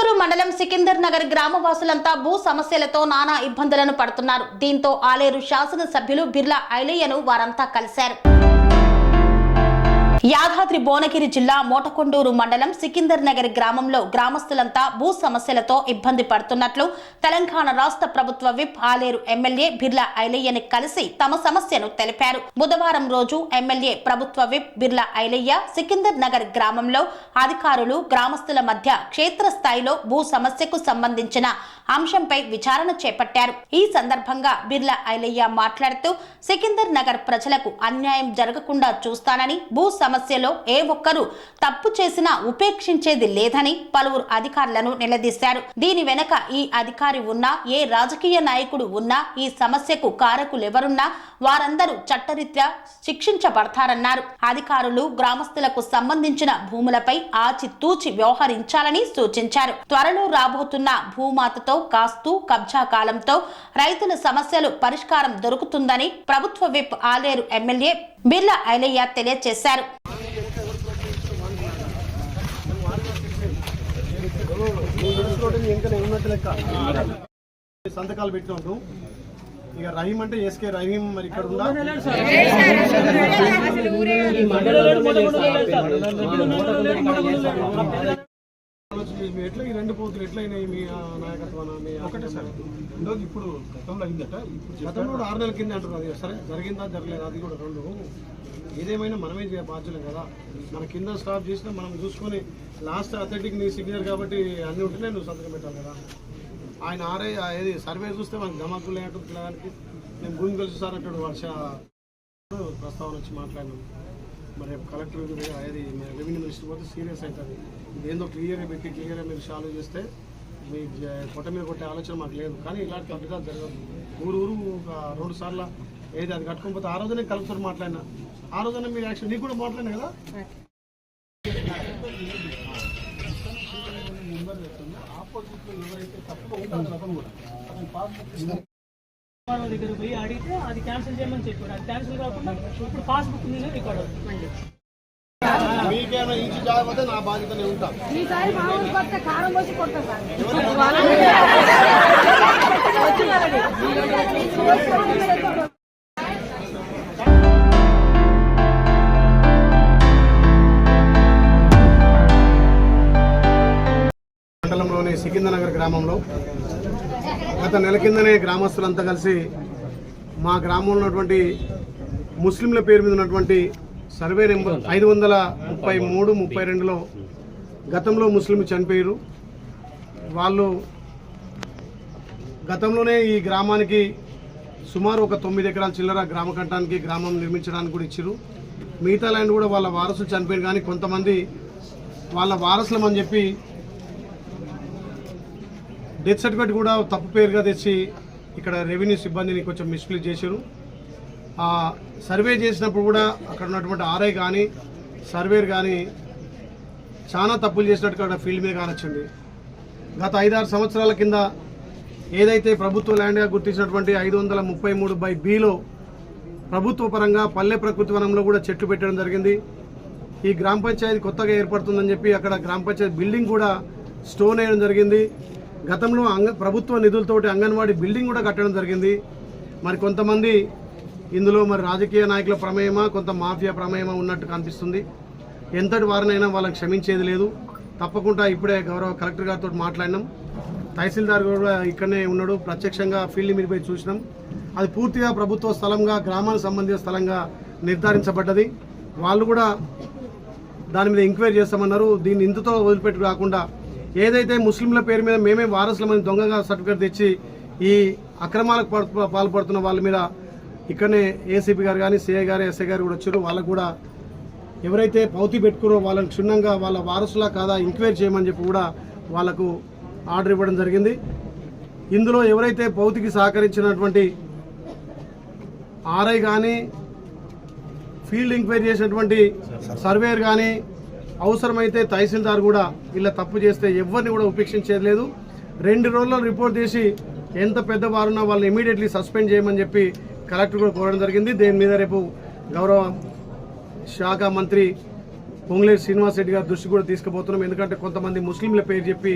మోటకొండూరు మండలం సికిందర్ నగర్ గ్రామవాసులంతా భూ సమస్యలతో నానా ఇబ్బందులను పడుతున్నారు. దీంతో ఆలేరు శాసనసభ్యులు బిర్లా ఐలయ్యను వారంతా కలిశారు. యాదాద్రి భువనగిరి జిల్లా మోటకొండూరు మండలం సికిందర్ నగర్ గ్రామంలో గ్రామస్తులంతా భూ సమస్యలతో ఇబ్బంది పడుతున్నట్లు తెలంగాణ రాష్ట్ర ప్రభుత్వ విప్ ఆలేరు ఎమ్మెల్యే బిర్లా ఐలయ్యని కలిసి తమ సమస్యను తెలిపారు. బుధవారం రోజు ఎమ్మెల్యే ప్రభుత్వ విప్ బిర్లా ఐలయ్య సికిందర్ నగర్ గ్రామంలో అధికారులు గ్రామస్తుల మధ్య క్షేత్రస్థాయిలో భూ సమస్యకు సంబంధించిన అంశంపై విచారణ చేపట్టారు. ఈ సందర్భంగా బిర్లా ఐలయ్య మాట్లాడుతూ సికిందర్ నగర్ ప్రజలకు అన్యాయం జరగకుండా చూస్తానని భూ సమస్యలో ఏ ఒక్కరూ తప్పు చేసినా ఉపేక్షించేది లేదని పలువురు అధికారులను నిలదీశారు. దీని వెనక ఈ అధికారి ఉన్నా ఏ రాజకీయ నాయకుడు ఉన్నా ఈ సమస్యకు కారకులెవరున్నా వారందరూ చట్టరీత్యా శిక్షించబడతారన్నారు. అధికారులు గ్రామస్తులకు సంబంధించిన భూములపై ఆచితూచి వ్యవహరించాలని సూచించారు. త్వరలో రాబోతున్న భూమాతతో కాస్తూ కబ్జా కాలంతో రైతుల సమస్యలు పరిష్కారం దొరుకుతుందని ప్రభుత్వ విప్ ఆలేరు ఎమ్మెల్యే బిర్లా ఐలయ్య తెలియజేశారు సంతకాలు పెట్టినట్టు ఇక రహీం అంటే ఎస్కే రహీం మరి ఇక్కడ ఉందా మీ ఎట్లా ఈ రెండు పోతులు ఎట్లయినాయి మీ నాయకత్వాన మీ ఒకటే సార్ ఇందులో ఇప్పుడు గతంలో అయిందట ఇప్పుడు గతంలో కూడా ఆరు నెలల కింద అంటున్నారు. ఇక సరే జరిగిందా జరగలేదు? అది కూడా రెండు. ఏదేమైనా మనమే చేయ బాధ్యులం కదా. మన కింద స్టాప్ చేసినా మనం చూసుకొని లాస్ట్ అథ్లెటిక్ నీ సిగ్నర్ కాబట్టి అన్ని ఉంటేనే నువ్వు సంతకం పెట్టాలి కదా. ఆయన ఆర్ఐ ఏది సర్వే చూస్తే మనకు ధమాకులు లేనట్టు పిల్లగానికి నేను భూమి కలిసి సార్ అంటాడు వర్ష. ప్రస్తావన వచ్చి మాట్లాడినాం. మరి రేపు కలెక్టర్ అది రెవెన్యూ మినిస్టర్ పోతే సీరియస్ అవుతుంది. ఏందో క్లియర్గా పెట్టి క్లియర్గా మీరు సాల్వ్ చేస్తే మీ జ- పొట్ట మీద కొట్టే ఆలోచన మాకు లేదు. కానీ ఇలాంటి అడ్డుగా జరగదు ఊరు ఊరు ఒక రెండు సార్లు ఏది అది కట్టుకోకపోతే ఆ రోజునే కలెక్టర్ మాట్లాడినా. ఆ రోజునే మీరు యాక్షన్ నీకు కూడా మాట్లాడినా కదా? దగ్గర పోయి అడిగితే అది క్యాన్సిల్ చేయమని చెప్పాడు. అది క్యాన్సిల్ కాకుండా ఇప్పుడు పాస్బుక్ మీద రికార్డ్ అవుతుంది మీకేమైనా ఇంచి జాగ్రత్త నా బాధ్యతనే ఉంటా ఈసారి మా ఊరికి వస్తే కారం పోసి కొడతా సార్ మండలంలోని సికిందనగర్ గ్రామంలో గత నెల కిందనే గ్రామస్తులంతా కలిసి మా గ్రామంలో ఉన్నటువంటి ముస్లింల పేరు మీద ఉన్నటువంటి సర్వే నెంబర్ ఐదు వందల ముప్పై మూడు ముప్పై రెండులో గతంలో ముస్లింలు చనిపోయారు. వాళ్ళు గతంలోనే ఈ గ్రామానికి సుమారు ఒక తొమ్మిది ఎకరాల చిల్లర గ్రామ కట్టడానికి గ్రామం నిర్మించడానికి కూడా ఇచ్చారు. మిగతా ల్యాండ్ కూడా వాళ్ళ వారసులు చనిపోయారు. కానీ కొంతమంది వాళ్ళ వారసులమని చెప్పి డెత్ సర్టిఫికేట్ కూడా తప్పు పేరుగా తెచ్చి ఇక్కడ రెవెన్యూ సిబ్బందిని కొంచెం మిస్ప్లేస్ చేశారు. సర్వే చేసినప్పుడు కూడా అక్కడ ఉన్నటువంటి ఆర్ఐ కానీ సర్వేర్ కానీ చాలా తప్పులు చేసినట్టు అక్కడ ఫీల్డ్ మీద కానొచ్చింది. గత ఐదారు సంవత్సరాల కింద ఏదైతే ప్రభుత్వ ల్యాండ్గా గుర్తించినటువంటి ఐదు వందల ముప్పై మూడు బై బిలో ప్రభుత్వ పరంగా పల్లె ప్రకృతి వనంలో కూడా చెట్లు పెట్టడం జరిగింది. ఈ గ్రామ పంచాయతీ కొత్తగా ఏర్పడుతుందని చెప్పి అక్కడ గ్రామ పంచాయతీ బిల్డింగ్ కూడా స్టోన్ వేయడం జరిగింది. గతంలో అంగ ప్రభుత్వ నిధులతోటి అంగన్వాడీ బిల్డింగ్ కూడా కట్టడం జరిగింది. మరి కొంతమంది ఇందులో మరి రాజకీయ నాయకుల ప్రమేయమా కొంత మాఫియా ప్రమేయమా ఉన్నట్టు కనిపిస్తుంది. ఎంతటి వారినైనా వాళ్ళని క్షమించేది లేదు. తప్పకుండా ఇప్పుడే గౌరవ కలెక్టర్ గారితో మాట్లాడినాం. తహసీల్దార్ కూడా ఇక్కడనే ఉన్నాడు. ప్రత్యక్షంగా ఫీల్డ్ మీద పోయి చూసినాం. అది పూర్తిగా ప్రభుత్వ స్థలంగా గ్రామానికి సంబంధించిన స్థలంగా నిర్ధారించబడ్డది. వాళ్ళు కూడా దాని మీద ఎంక్వైరీ చేస్తామన్నారు. దీన్ని ఇంతతో వదిలిపెట్టి కాకుండా ఏదైతే ముస్లింల పేరు మీద మేమే వారసులమని దొంగగా సర్టిఫికేట్ తెచ్చి ఈ అక్రమాలకు పాల్పడుతున్న వాళ్ళ మీద ఇక్కడనే ఏసీపీ గారు కానీ సిఐ గారు ఎస్ఐ గారు కూడా వచ్చారు. వాళ్ళకు కూడా ఎవరైతే పౌతి పెట్టుకురో వాళ్ళని క్షుణ్ణంగా వాళ్ళ వారసులా కాదా ఎంక్వైరీ చేయమని చెప్పి కూడా వాళ్ళకు ఆర్డర్ ఇవ్వడం జరిగింది. ఇందులో ఎవరైతే పౌతికి సహకరించినటువంటి ఆర్ఐ కానీ ఫీల్డ్ ఎంక్వైరీ చేసినటువంటి సర్వేయర్ కానీ అవసరమైతే తహసీల్దార్ కూడా ఇలా తప్పు చేస్తే ఎవరిని కూడా ఉపేక్షించేది లేదు. రెండు రోజుల్లో రిపోర్ట్ చేసి ఎంత పెద్దవారున్నా వాళ్ళని ఇమీడియట్లీ సస్పెండ్ చేయమని చెప్పి కలెక్టర్ కూడా కోరడం జరిగింది. దీని మీద రేపు గౌరవ శాఖ మంత్రి పొంగులేరు శ్రీనివాస్ రెడ్డి గారి దృష్టి కూడా తీసుకుపోతున్నాం. ఎందుకంటే కొంతమంది ముస్లింల పేరు చెప్పి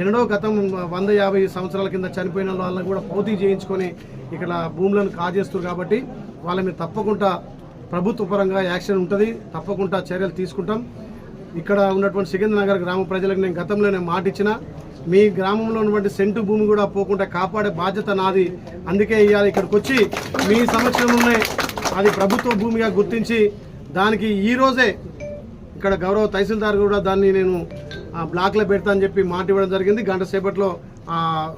ఎన్నడో గతం వంద యాభై సంవత్సరాల కింద చనిపోయిన వాళ్ళని కూడా పోటీ చేయించుకొని ఇక్కడ భూములను కాజేస్తారు కాబట్టి వాళ్ళ మీద తప్పకుండా ప్రభుత్వ పరంగా యాక్షన్ ఉంటుంది. తప్పకుండా చర్యలు తీసుకుంటాం. ఇక్కడ ఉన్నటువంటి సికింద్రనగర్ గ్రామ ప్రజలకు నేను గతంలోనే మాట ఇచ్చిన మీ గ్రామంలో ఉన్నటువంటి సెంటు భూమి కూడా పోకుండా కాపాడే బాధ్యత నాది. అందుకే ఇవాళ ఇక్కడికి వచ్చి మీ సమక్షంలోనే అది ప్రభుత్వ భూమిగా గుర్తించి దానికి ఈ రోజే ఇక్కడ గౌరవ తహసీల్దార్ కూడా దాన్ని నేను బ్లాక్లో పెడతా అని చెప్పి మాట ఇవ్వడం జరిగింది. గంట సేపట్లో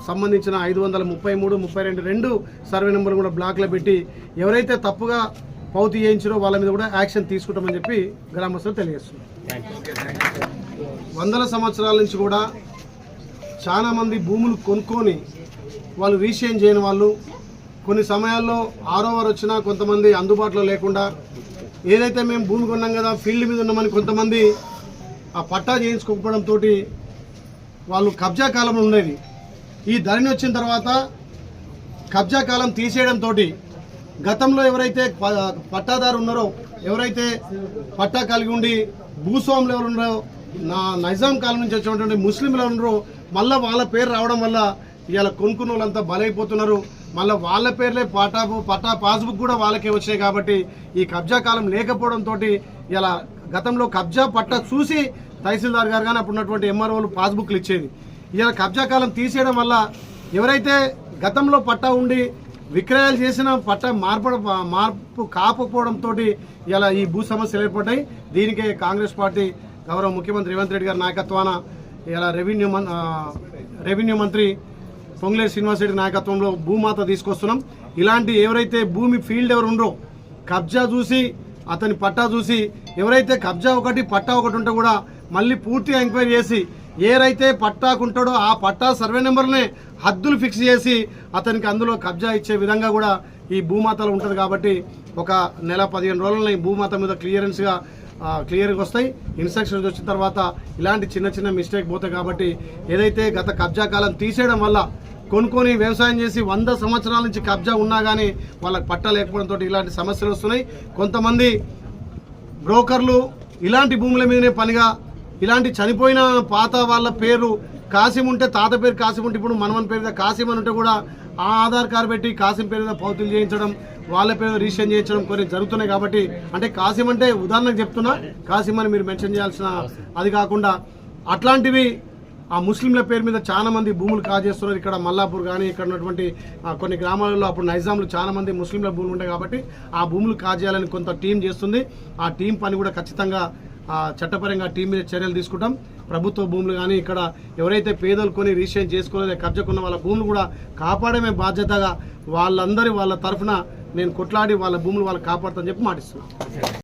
సంబంధించిన ఐదు వందల ముప్పై మూడు ముప్పై రెండు రెండు సర్వే నెంబర్ కూడా బ్లాక్లో పెట్టి ఎవరైతే తప్పుగా పౌతి చేయించారో వాళ్ళ మీద కూడా యాక్షన్ తీసుకుంటామని చెప్పి గ్రామస్తులు తెలియజేస్తున్నారు వందల సంవత్సరాల నుంచి కూడా చాలా మంది భూములు కొనుక్కొని వాళ్ళు రీషేన్ చేయని వాళ్ళు. కొన్ని సమయాల్లో ఆరోవర్ వచ్చినా కొంతమంది అందుబాటులో లేకుండా ఏదైతే మేము భూమి కొన్నాం కదా ఫీల్డ్ మీద ఉన్నామని కొంతమంది ఆ పట్టా చేయించుకోకపోవడంతో వాళ్ళు కబ్జా కాలంలో ఉండేది. ఈ ధరణి వచ్చిన తర్వాత కబ్జా కాలం తీసేయడంతో గతంలో ఎవరైతే ప- పట్టాదారు ఉన్నారో ఎవరైతే పట్టా కలిగి ఉండి భూస్వాములు ఎవరు ఉన్నారో నా నైజాం కాలం నుంచి వచ్చినటువంటి ముస్లింలు ఉన్నారు మళ్ళీ వాళ్ళ పేరు రావడం వల్ల ఇవాళ కొనుక్కున్న వాళ్ళంతా బలైపోతున్నారు. మళ్ళీ వాళ్ళ పేర్లే పటా పట్టా పాస్బుక్ కూడా వాళ్ళకే వచ్చాయి కాబట్టి ఈ కబ్జా కాలం లేకపోవడంతో ఇలా గతంలో కబ్జా పట్టా చూసి తహసీల్దార్ గారు కానీ అప్పుడు ఉన్నటువంటి ఎంఆర్ఓలు పాస్బుక్లు ఇచ్చేది. ఇలా కబ్జా కాలం తీసేయడం వల్ల ఎవరైతే గతంలో పట్టా ఉండి విక్రయాలు చేసిన పట్ట మార్పడ మార్పు కాకపోవడంతో ఇలా ఈ భూ సమస్యలు ఏర్పడ్డాయి. దీనికే కాంగ్రెస్ పార్టీ గౌరవ ముఖ్యమంత్రి రేవంత్ రెడ్డి గారి నాయకత్వాన ఇలా రెవెన్యూ రెవెన్యూ మంత్రి పొంగులేటి శ్రీనివాసరెడ్డి నాయకత్వంలో భూమాత తీసుకొస్తున్నాం. ఇలాంటి ఎవరైతే భూమి ఫీల్డ్ ఎవరు ఉండరో కబ్జా చూసి అతని పట్టా చూసి ఎవరైతే కబ్జా ఒకటి పట్టా ఒకటి ఉంటే కూడా మళ్ళీ పూర్తిగా ఎంక్వైరీ చేసి ఏరైతే పట్టాకుంటాడో ఆ పట్టా సర్వే నెంబర్నే హద్దులు ఫిక్స్ చేసి అతనికి అందులో కబ్జా ఇచ్చే విధంగా కూడా ఈ భూమాతలు ఉంటుంది కాబట్టి ఒక నెల పదిహేను రోజుల్లో ఈ భూమాత మీద క్లియరెన్స్గా క్లియర్గా వస్తాయి. ఇన్స్ట్రక్షన్స్ వచ్చిన తర్వాత ఇలాంటి చిన్న చిన్న మిస్టేక్ పోతాయి కాబట్టి ఏదైతే గత కబ్జా కాలం తీసేయడం వల్ల కొనుక్కొని వ్యవసాయం చేసి వంద సంవత్సరాల నుంచి కబ్జా ఉన్నా కానీ వాళ్ళకి పట్ట లేకపోవడంతో ఇలాంటి సమస్యలు వస్తున్నాయి. కొంతమంది బ్రోకర్లు ఇలాంటి భూముల మీదనే పనిగా ఇలాంటి చనిపోయిన పాత వాళ్ళ పేరు కాసిం ఉంటే తాత పేరు కాసిం ఉంటే ఇప్పుడు మనమని పేరు కాసిం అని ఉంటే కూడా ఆ ఆధార్ కార్డు పెట్టి కాసిం పేరు మీద పౌతులు చేయించడం వాళ్ళ పేరు రిజిస్ట్రేషన్ చేయించడం కొన్ని జరుగుతున్నాయి కాబట్టి అంటే కాసిం అంటే ఉదాహరణకు చెప్తున్నా కాసిం అని మీరు మెన్షన్ చేయాల్సిన అది కాకుండా అట్లాంటివి ఆ ముస్లింల పేరు మీద చాలా మంది భూములు కాజేస్తున్నారు. ఇక్కడ మల్లాపూర్ కానీ ఇక్కడ ఉన్నటువంటి కొన్ని గ్రామాలలో అప్పుడు నైజాంలు చాలా మంది ముస్లింల భూములు ఉంటాయి కాబట్టి ఆ భూములు కాజేయాలని కొంత టీం చేస్తుంది. ఆ టీం పని కూడా ఖచ్చితంగా చట్టపరంగా టీం మీద చర్యలు తీసుకుంటాం. ప్రభుత్వ భూములు కానీ ఇక్కడ ఎవరైతే పేదలు కొని రిజిస్ట్రేషన్ చేసుకోలేదు కబ్జకున్న వాళ్ళ భూములు కూడా కాపాడమే బాధ్యతగా వాళ్ళందరి వాళ్ళ తరఫున నేను కొట్లాడి వాళ్ళ భూములు వాళ్ళు కాపాడుతాని చెప్పి మాటిస్తున్నాను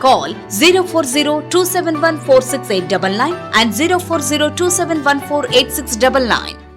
Call 040 and 040